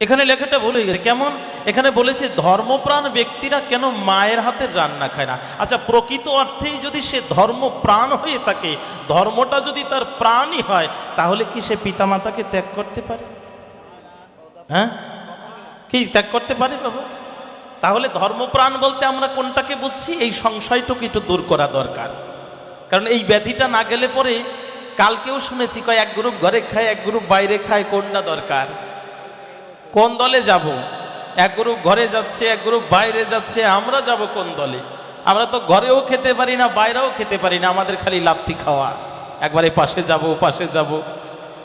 এখানে লেখাটা ভুলে গেছে। কেমন? এখানে বলেছে, ধর্মপ্রাণ ব্যক্তিরা কেন মায়ের হাতের রান্না খায় না? আচ্ছা প্রকৃত অর্থেই যদি সে ধর্মপ্রাণ হয়ে থাকে, ধর্মটা যদি তার প্রাণই হয়, তাহলে কি সে পিতামাতাকে ত্যাগ করতে পারে? হ্যাঁ? কি ত্যাগ করতে পারে বাবা? তাহলে ধর্মপ্রাণ বলতে আমরা কোনটাকে বুঝছি? এই সংশয়টুকু একটু দূর করা দরকার। কারণ এই ব্যাধিটা না গেলে পরে কালকেও শুনেছি, কয় এক গ্রুপ ঘরে খায়, এক গ্রুপ বাইরে খায়, কোনটা দরকার? কোন দলে যাব? এক গ্রুপ ঘরে যাচ্ছে, এক গ্রুপ বাইরে যাচ্ছে, আমরা যাব কোন দলে? আমরা তো ঘরেও খেতে পারি না, বাইরেও খেতে পারি না, আমাদের খালি লাত্তি খাওয়া। একবারে পাশে যাব পাশে যাব।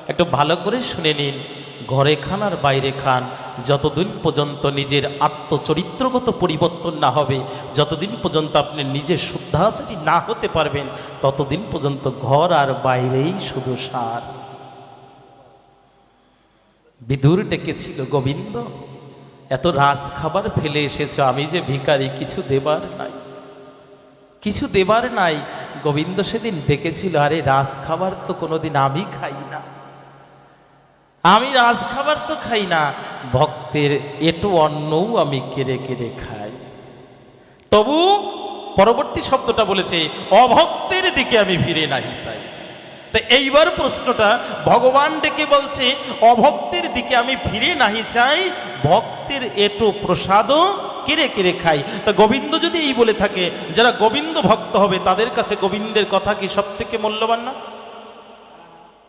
একটু ভালো করে শুনে নিন, ঘরে খান আর বাইরে খান। যতদিন পর্যন্ত নিজের আত্মচরিত্রগত পরিবর্তন না হবে, যতদিন পর্যন্ত আপনি নিজে শুদ্ধাচারী না হতে পারবেন, ততদিন পর্যন্ত ঘর আর বাইরেই শুধু সার। বিদুর ডেকেছিল, গোবিন্দ, এত রাজ খাবার ফেলে এসেছ, আমি যে ভিখারি, কিছু দেবার নাই। কিছু দেবার নাই? গোবিন্দ সেদিন ডেকেছিল, আরে রাজ খাবার তো কোনোদিন আমি খাই না। আমি রাজ খাবার তো খাই না, ভক্তের এটু অন্নও আমি কেড়ে কেড়ে খাই। তবু পরবর্তী শব্দটা বলেছে, অভক্তের দিকে আমি ফিরে নাহি চাই। তো এইবার প্রশ্নটা ভগবান ডেকে বলছে অভক্তের দিকে আমি ফিরে নাহি চাই, ভক্তের এটো প্রসাদও কেড়ে কেড়ে খাই। তা গোবিন্দ যদি এই বলে থাকে, যারা গোবিন্দ ভক্ত হবে, তাদের কাছে গোবিন্দের কথা কি সব থেকে মূল্যবান না?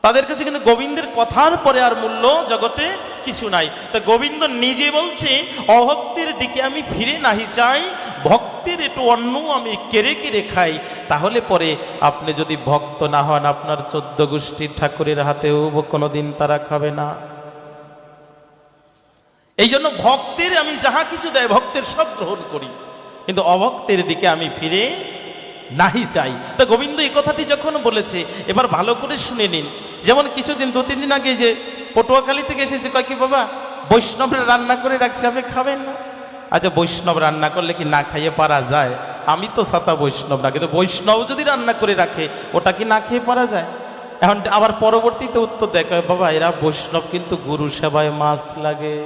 তাদের কাছে কিন্তু গোবিন্দের কথার পরে আর মূল্য জগতে কিছু নাই। তা গোবিন্দ নিজে বলছে, অভক্তের দিকে আমি ফিরে নাহি চাই, ভক্তের একটু অন্ন আমি কেড়ে কেড়ে খাই। তাহলে পরে আপনি যদি ভক্ত না হন, আপনার চোদ্দ গোষ্ঠীর ঠাকুরের হাতেও কোনোদিন তারা খাবে না। এই জন্য ভক্তের আমি যাহা কিছু দেয়, ভক্তের সব গ্রহণ করি। কিন্তু অভক্তের দিকে আমি ফিরে নাহি চাই। তা গোবিন্দ এই কথাটি যখন বলেছে, এবার ভালো করে শুনে নিন। যেমন কিছুদিন দু তিন দিন আগে যে পটুয়াখালী থেকে এসেছে, কয় কি বাবা, বৈষ্ণবরা রান্না করে রাখছে, আপনি খাবেন না? আচ্ছা বৈষ্ণব রান্না করলে কি না খাইয়ে পারা যায়? আমি তো সাতা বৈষ্ণব না, কিন্তু বৈষ্ণব যদি রান্না করে রাখে, ওটা কি না খেয়ে পারা যায়? এখন আবার পরবর্তীতে উত্তর দেখে বাবা, এরা বৈষ্ণব কিন্তু গুরু সেবায় মাছ লাগে।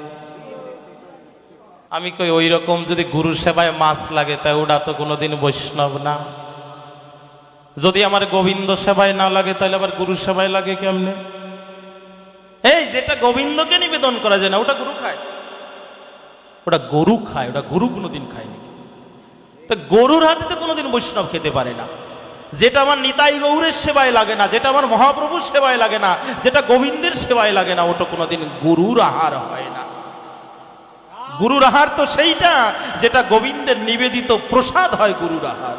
আমি কই ওই রকম যদি গুরু সেবায় মাছ লাগে তাই ওটা তো কোনোদিন বৈষ্ণব না। যদি আমার গোবিন্দ সেবায় না লাগে, তাহলে আবার গুরু সেবায় লাগে কেমনে? এই, যেটা গোবিন্দকে নিবেদন করা যায় না, ওটা গুরু খায়। ওটা গরু খায়, ওটা গরু কোনোদিন খায় নাকি? তো গরুর হাতে তো কোনোদিন বৈষ্ণব খেতে পারে না। যেটা আমার নিতাই গৌরের সেবায় লাগে না, যেটা আমার মহাপ্রভুর সেবায় লাগে না, যেটা গোবিন্দের সেবায় লাগে না, ওটা কোনোদিন গরুর আহার হয় না। গুরুর আহার তো সেইটা যেটা গোবিন্দের নিবেদিত প্রসাদ হয় গুরুর আহার।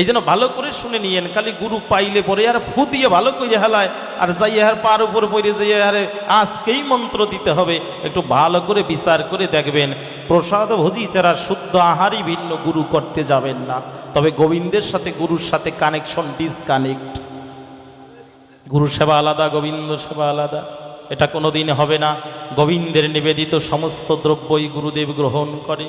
এই জন্য ভালো করে শুনে নিয়েন, খালি গুরু পাইলে পরে আর ফু দিয়ে ভালো করে হেলায়, আর যাই আর পার উপর পড়ে যাই আরে আজকেই মন্ত্র দিতে হবে, একটু ভালো করে বিচার করে দেখবেন, প্রসাদ ভোজি ছাড়া শুদ্ধ আহারই ভিন্ন, গুরু করতে যাবেন না। তবে গোবিন্দের সাথে গুরুর সাথে কানেকশন ডিসকানেক্ট গুরু সেবা আলাদা গোবিন্দ সেবা আলাদা। এটা কোনোদিন হবে না। গোবিন্দের নিবেদিত সমস্ত দ্রব্যই গুরুদেব গ্রহণ করে।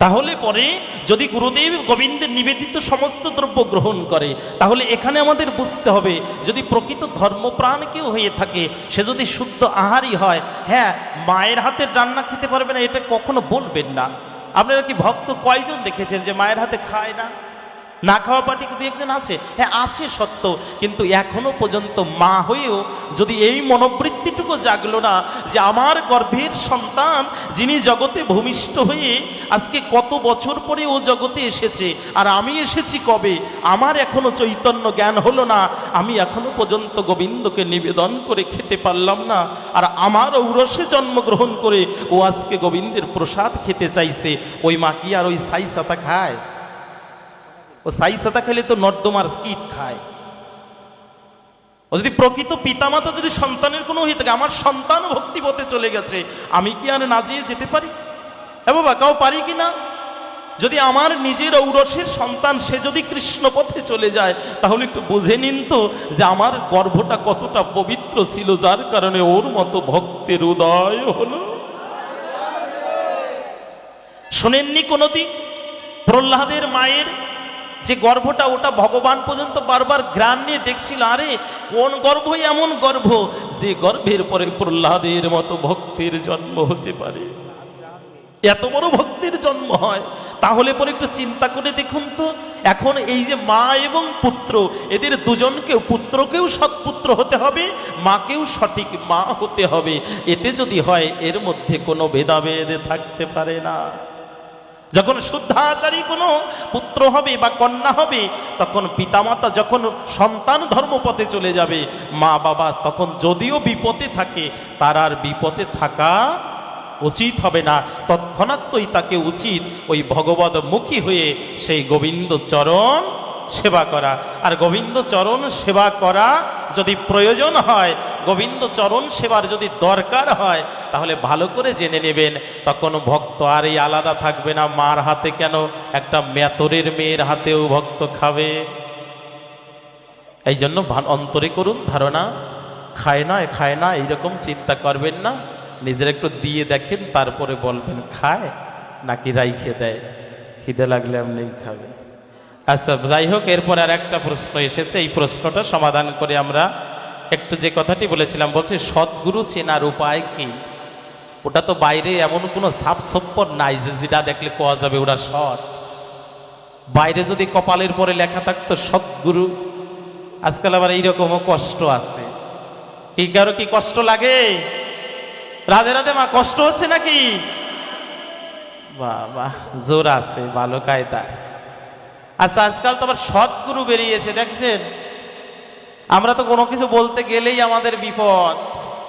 তাহলে পরে যদি গুরুদেব গোবিন্দের নিবেদিত সমস্ত দ্রব্য গ্রহণ করে, তাহলে এখানে আমাদের বুঝতে হবে, যদি প্রকৃত ধর্মপ্রাণ কেউ হয়ে থাকে, সে যদি শুদ্ধ আহারই হয় হ্যাঁ মায়ের হাতের রান্না খেতে পারবে না, এটা কখনো বলবেন না। আপনারা কি ভক্ত কয়জন দেখেছেন যে মায়ের হাতে খায় না? না খাওয়া পার্টি দু একজন আছে। হ্যাঁ আছে সত্য, কিন্তু এখনও পর্যন্ত মা হয়েও যদি এই মনোবৃত্তিটুকু জাগলো না যে আমার গর্ভের সন্তান যিনি জগতে ভূমিষ্ঠ হয়ে আজকে কত বছর পরে ও জগতে এসেছে আর আমি এসেছি কবে, আমার এখনও চৈতন্য জ্ঞান হলো না, আমি এখনও পর্যন্ত গোবিন্দকে নিবেদন করে খেতে পারলাম না আর আমার ঔরসে জন্মগ্রহণ করে ও আজকে গোবিন্দের প্রসাদ খেতে চাইছে, ওই মা কি আর ওই সাই সাতা খায়? ও সাই সাতা খেলে তো নর্দমার স্কিট খায়। ও যদি প্রকৃত পিতামাতা যদি সন্তানের কোনো হয়ে থাকে, আমার সন্তান ভক্তি পথে চলে গেছে, আমি কি আর না যেয়ে যেতে পারি? হ্যাঁ বাবা, কাউ পারি কি না? যদি আমার নিজের ঔরসের সন্তান, সে যদি কৃষ্ণ পথে চলে যায়, তাহলে একটু বুঝে নিন তো যে আমার গর্ভটা কতটা পবিত্র ছিল, যার কারণে ওর মতো ভক্তের উদয় হলো। শোনেননি কোনোদিন? প্রহ্লাদের মায়ের যে গর্ভটা, ওটা ভগবান পর্যন্ত বারবার গ্রান নিয়ে দেখছিল, আরে, কোন গর্ভ এমন গর্ভ যে গর্ভের পরে প্রহ্লাদের মতো ভক্তির জন্ম হতে পারে? এত বড় ভক্তির জন্ম হয়। তাহলে পরে একটু চিন্তা করে দেখুন তো, এখন এই যে মা এবং পুত্র, এদের দুজনকেও, পুত্রকেও সৎপুত্র হতে হবে, মাকেও সঠিক মা হতে হবে। এতে যদি হয়, এর মধ্যে কোনো ভেদাভেদ থাকতে পারে না। যখন শুদ্ধাচারী কোনো পুত্র হবে বা কন্যা হবে, তখন পিতামাতা যখন সন্তান ধর্মপথে চলে যাবে, মা বাবা তখন যদিও বিপদে থাকে, তার আর বিপদে থাকা উচিত হবে না। তৎক্ষণাৎই তাকে উচিত ওই ভগবতমুখী হয়ে সেই গোবিন্দ চরণ সেবা করা। আর গোবিন্দ চরণ সেবা করা যদি প্রয়োজন হয়, গোবিন্দ চরণ সেবার যদি দরকার হয়, তাহলে ভালো করে জেনে নেবেন, তখন ভক্ত আর এই আলাদা থাকবে না, মার হাতে কেন? একটা মেতরের মেয়ের হাতেও ভক্ত খাবে। এই জন্য অন্তরে করুন ধারণা। খায় না খায় না, এইরকম চিন্তা করবেন না। নিজের একটু দিয়ে দেখেন, তারপরে বলবেন, খায়, নাকি রাইখে দেয়। খিদে লাগলে আপনি খাবে আচ্ছা যাই হোক, এরপর আর একটা প্রশ্ন এসেছে। এই প্রশ্নটা সমাধান করে আমরা একটু যে কথাটি বলেছিলাম, বলছি, সদ্গুরু চেনার উপায় কি? ওটা তো বাইরে এমন কোনো সাপসপ্পর নাই যে যেটা দেখলে পাওয়া যাবে ওটা সৎ। বাইরে যদি কপালের পরে লেখা থাকতো সদ্গুরু, আজকাল আবার এইরকমও কষ্ট আছে। কি কারও কি কষ্ট লাগে? রাধে রাধে মা, কষ্ট হচ্ছে নাকি? বাহ জোর আছে, ভালো কায়দা। আচ্ছা আজকাল তো আবার সৎগুরু বেরিয়েছে, দেখছেন? আমরা তো কোনো কিছু বলতে গেলেই আমাদের বিপদ।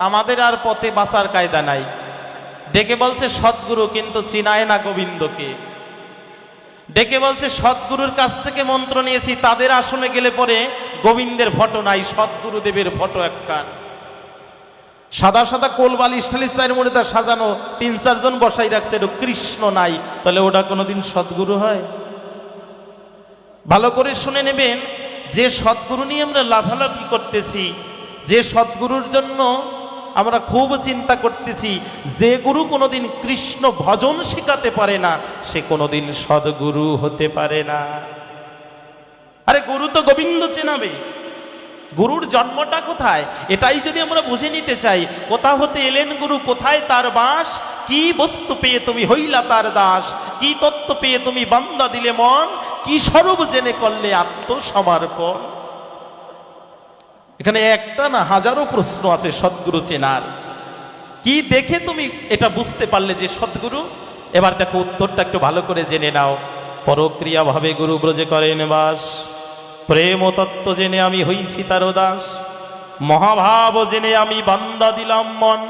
আমাদের আর পথে বাঁচার কায়দা নাই। ডেকে বলছে সৎগুরু কিন্তু চিনায় না গোবিন্দকে। ডেকে বলছে সৎগুরুর কাছ থেকে মন্ত্র নিয়েছি, তাদের আসনে গেলে পরে গোবিন্দের ফটো নাই সৎগুরুদেবের ফটো একখান। সাদা সাদা কোল বালিশ টালিশ চায়ের মধ্যে তার সাজানো তিন চারজন বসাই রাখছে কৃষ্ণ নাই, তাহলে ওটা কোনোদিন সদ্গুরু হয়? ভালো করে শুনে নেবেন, যে সদ্গুরু নিয়ে আমরা লাভালাভি করতেছি, যে সদ্গুরুর জন্য আমরা খুব চিন্তা করতেছি, যে গুরু কোনোদিন কৃষ্ণ ভজন শেখাতে পারে না, সে কোনোদিন সদ্গুরু হতে পারে না। আরে গুরু তো গোবিন্দ চেনাবে। গুরুর জন্মটা কোথায়? এটাই যদি আমরা বুঝে নিতে চাই, কোথা হতে এলেন গুরু, কোথায় তার বাস, কি বস্তু পেয়ে তুমি হইলা তার দাস, কি তত্ত্ব পেয়ে তুমি বান্দা দিলে মন কি স্বরূপ জেনে করলে আত্মসমর্পণ? এখানে একটা না হাজারো প্রশ্ন আছে সদ্গুরু চেনার। কি দেখে তুমি এটা বুঝতে পারলে যে সদ্গুরু? এবার দেখো উত্তরটা একটু ভালো করে জেনে নাও। পরক্রিয়া ভাবে গুরু ব্রজে করেন বাস। প্রেম তত্ত্ব জেনে আমি হইছি তার দাস। মহাভাব জেনে আমি বান্দা দিলাম মন।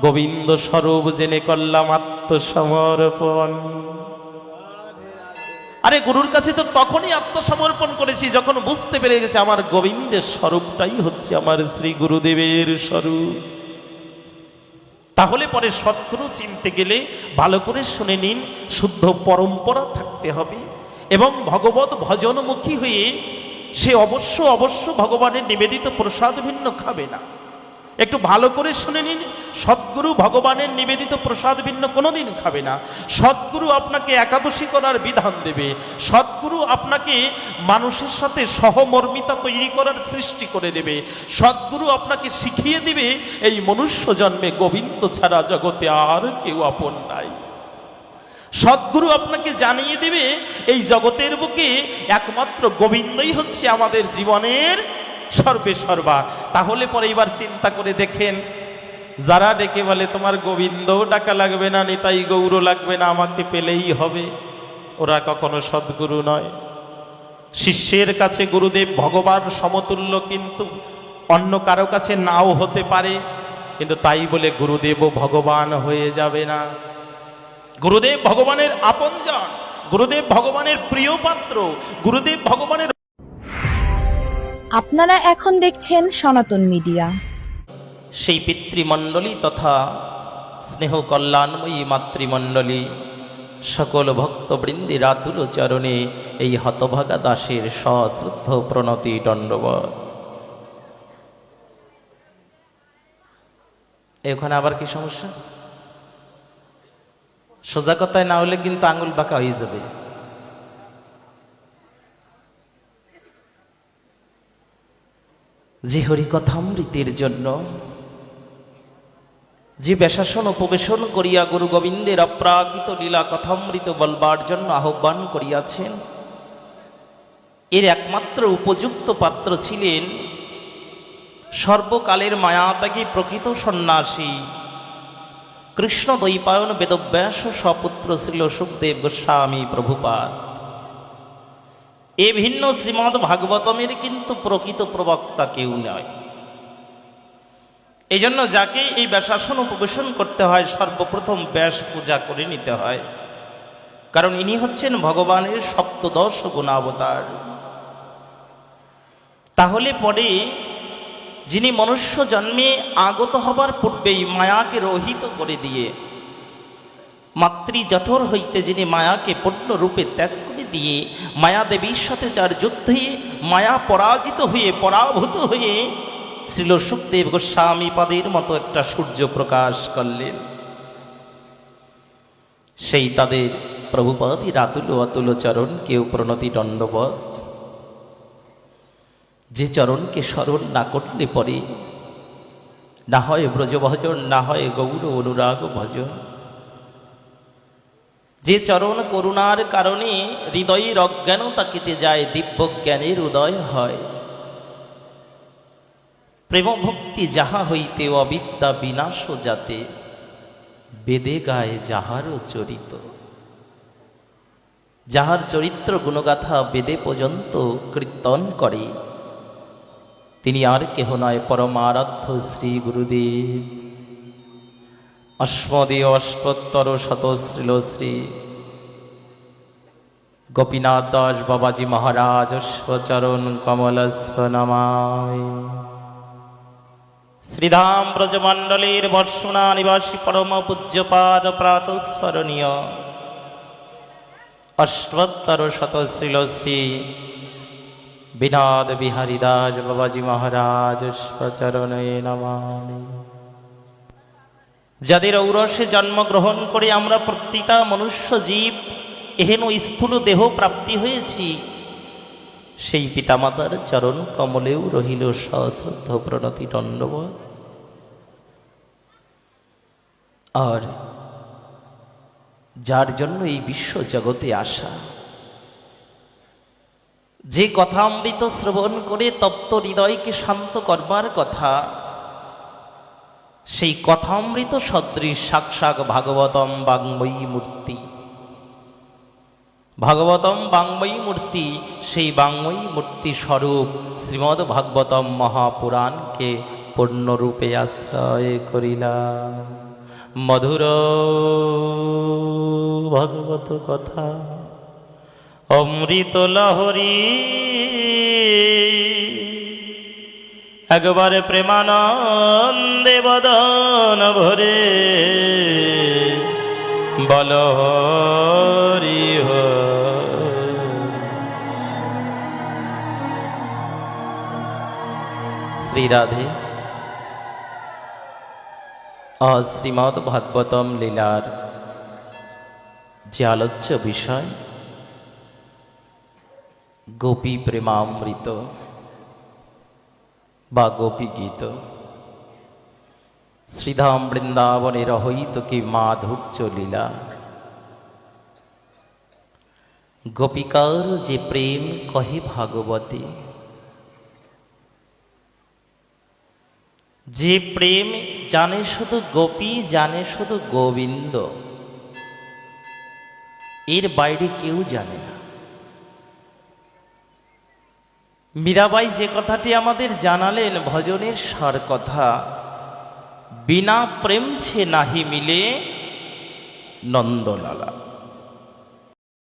গোবিন্দ স্বরূপ জেনে করলাম আত্মসমর্পণ। আরে গুরুর কাছে তো তখনই আত্মসমর্পণ করেছি যখন বুঝতে পেরে গেছে আমার গোবিন্দের স্বরূপটাই হচ্ছে আমার শ্রী গুরুদেবের স্বরূপ। তাহলে পরে সৎগুরু চিনতে গেলে ভালো করে শুনে নিন, শুদ্ধ পরম্পরা থাকতে হবে এবং ভগবত ভজনমুখী হয়ে সে অবশ্য অবশ্য ভগবানের নিবেদিত প্রসাদ ভিন্ন খাবে না। একটু ভালো করে শুনে নিন। সদ্গুরু ভগবানের নিবেদিত প্রসাদ ভিন্ন কোনোদিন খাবে না। সদ্গুরু আপনাকে একাদশী করার বিধান দেবে। সদ্গুরু আপনাকে মানুষের সাথে সহমর্মিতা তৈরি করার সৃষ্টি করে দেবে। সদ্গুরু আপনাকে শিখিয়ে দেবে, এই মনুষ্য জন্মে গোবিন্দ ছাড়া জগতে আর কেউ আপন নাই। সদ্গুরু আপনাকে জানিয়ে দেবে, এই জগতের বুকে একমাত্র গোবিন্দই হচ্ছে আমাদের জীবনের সর্বে সর্বা। তাহলে পরে এবার চিন্তা করে দেখেন, যারা ডেকে বলে, তোমার গোবিন্দও ডাকা লাগবে না, নিতাই গৌর লাগবে না, আমাকে পেলেই হবে। ওরা কখনো সদ্গুরু নয়। শিষ্যের কাছে গুরুদেব ভগবান সমতুল্য কিন্তু অন্য কারও কাছে নাও হতে পারে, কিন্তু তাই বলে গুরুদেবও ভগবান হয়ে যাবে না। গুরুদেব ভগবানের আপনজন, গুরুদেব ভগবানের প্রিয় পাত্র গুরুদেব ভগবানের আপনারা এখন দেখছেন সনাতন মিডিয়া। সেই পিতৃমণ্ডলী তথা স্নেহ কল্যাণময়ী মাতৃমণ্ডলী, সকল ভক্তবৃন্দের আতুল চরণে এই হতভাগা দাসের সশ্রদ্ধ প্রণতি দণ্ডবত এখানে আবার কি সমস্যা? সোজা কথায় না হলে কিন্তু আঙুল বাঁকা হয়ে যাবে। যে হরিকথামৃতের জন্য। যে বেশাসন উপবেশন করিয়া গুরু গোবিন্দের অপ্রাকৃত লীলা কথামৃত বলবার জন্য আহ্বান করিয়াছেন, এর একমাত্র উপযুক্ত পাত্র ছিলেন সর্বকালের মায়াত্যাগী প্রকৃত সন্ন্যাসী কৃষ্ণ দৈপায়ন বেদব্যাস সপুত্র শ্রীল সুখদেব গোস্বামী প্রভুপাদ। এ ভিন্ন শ্রীমৎ ভাগবতমের কিন্তু প্রকৃত প্রবক্তা কেউ নয়। এই জন্য যাকে এই ব্যাসাসন উপবেশন করতে হয়, সর্বপ্রথম ব্যাস পূজা করে নিতে হয়। কারণ ইনি হচ্ছেন ভগবানের সপ্তদশ গুণাবতার। তাহলে পরে যিনি মনুষ্য জন্মে আগত হবার পূর্বেই মায়াকে রহিত করে দিয়ে মাতৃ জঠর হইতে যিনি মায়াকে পূর্ণরূপে ত্যাগ দিয়ে মায়া দেবীর সাথে যার যুদ্ধে মায়া পরাজিত হয়ে, পরাভূত হয়ে শ্রীল সুখদেব গোস্বামী পাদের মতো একটা সূর্য প্রকাশ করলেন। সেই তাদের প্রভুপদই রাতুল অতুল চরণ কেউ প্রণতি দণ্ডবধ যে চরণকে স্মরণ না করলে পরে না হয় ব্রজভজন, না হয় গৌর অনুরাগ ভজন যে চরণ করুণার কারণে হৃদয়ের অজ্ঞানতা কেটে যায় দিব্য জ্ঞানের উদয় হয়। প্রেম ভক্তি যাহা হইতে অবিদ্যা বিনাশ যাতে, বেদে গায়ে যাহারও চরিত। যাহার চরিত্র গুণগাথা বেদে পর্যন্ত কীর্তন করে, তিনি আর কেহ নয় পরমারাধ্য শ্রী গুরুদেব। অস্মদীয় অষ্টোত্তর শতশ্রীল শ্রী। গোপীনাথ দাস বাবাজি মহারাজ অশ্বচরণ কমলস্ব নমায় শ্রীধাম ব্রজমণ্ডলীর বর্ষণা নিবাসী পরম পূজ্যপাদ প্রাতঃস্মরণীয়। অষ্টোত্তর শতশ্রীল শ্রী। বিনাদ বিহারী দাস বাবাজি মহারাজ অশ্বচরণে নমামি। যাদের ঔরসে জন্মগ্রহণ করে আমরা প্রতিটা মনুষ্য জীব, এহেন স্থূল দেহ প্রাপ্তি হয়েছি। সেই পিতামাতার চরণ কমলেও রহিল সশ্রদ্ধ প্রণতি দণ্ডবত আর যার জন্য এই বিশ্ব জগতে আসা, যে কথা অমৃত শ্রবণ করে তপ্ত হৃদয়কে শান্ত করবার কথা সেই কথামৃত সদৃশ সাক্ষাৎ ভাগবতম বাংময়ী মূর্তি। ভাগবতম বাংময়ী মূর্তি, সেই বাংময়ী মূর্তি স্বরূপ শ্রীমদ ভাগবতম মহাপুরাণকে পূর্ণরূপে আশ্রয় করিলাম। মধুর ভাগবত কথা, অমৃত লহরী একবারে প্রেমানন্দে বদন ভরে। বল, হরি হ শ্রীরাধে শ্রীমদ ভাগবতম লীলার যে আলোচ্য বিষয়, গোপী প্রেমামৃত। বা গোপী গীত। শ্রীধাম বৃন্দাবনে রহিত কি মাধুর্য লীলা। গোপিকার যে প্রেম কহে ভাগবতী। যে প্রেম জানে শুধু গোপী, জানে শুধু গোবিন্দ। এর বাইরে কেউ জানে না। মীরাবাই যে কথাটি আমাদের জানালেন ভজনের সার কথা। বিনা প্রেম ছে নাহি মিলে নন্দলালা।